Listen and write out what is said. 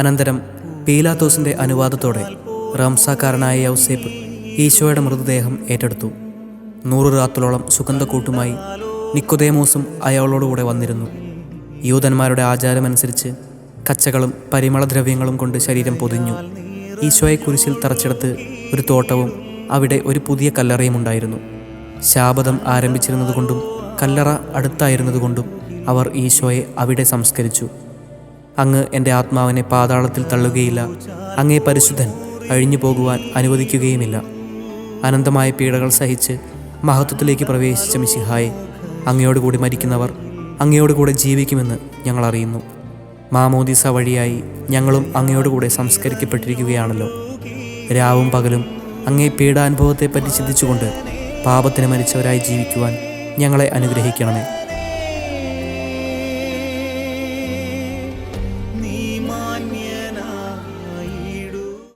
അനന്തരം പീലാത്തോസിന്റെ അനുവാദത്തോടെ റംസാക്കാരനായ യൗസേപ്പ് ഈശോയുടെ മൃതദേഹം ഏറ്റെടുത്തു. നൂറു റാത്തോളം സുഗന്ധക്കൂട്ടുമായി നിക്കുദേമോസും അയാളോടുകൂടെ വന്നിരുന്നു. യൂതന്മാരുടെ ആചാരമനുസരിച്ച് കച്ചകളും പരിമളദ്രവ്യങ്ങളും കൊണ്ട് ശരീരം പൊതിഞ്ഞു. ഈശോയെ കുരിശിൽ തറച്ചെടുത്ത് ഒരു തോട്ടവും അവിടെ ഒരു പുതിയ കല്ലറയും ഉണ്ടായിരുന്നു ശാപതം ആരംഭിച്ചിരുന്നതുകൊണ്ടും കല്ലറ അടുത്തായിരുന്നതുകൊണ്ടും അവർ ഈശോയെ അവിടെ സംസ്കരിച്ചു. അങ്ങ് എന്റെ ആത്മാവിനെ പാതാളത്തിൽ തള്ളുകയില്ല. അങ്ങേ പരിശുദ്ധൻ അഴിഞ്ഞു പോകുവാൻ അനുവദിക്കുകയുമില്ല. അനന്തമായ പീഡകൾ സഹിച്ച് മഹത്വത്തിലേക്ക് പ്രവേശിച്ച മിശിഹായെ അങ്ങയോടുകൂടി മരിക്കുന്നവർ അങ്ങയോടുകൂടെ ജീവിക്കുമെന്ന് ഞങ്ങൾ അറിയുന്നു. മാമോദിസ വഴിയായി ഞങ്ങളും അങ്ങയോടുകൂടെ സംസ്കരിക്കപ്പെട്ടിരിക്കുകയാണല്ലോ. രാവും പകലും അങ്ങേ പീഡാനുഭവത്തെപ്പറ്റി ചിന്തിച്ചുകൊണ്ട് പാപത്തിന് മരിച്ചവരായി ജീവിക്കുവാൻ ഞങ്ങളെ അനുഗ്രഹിക്കണമേ.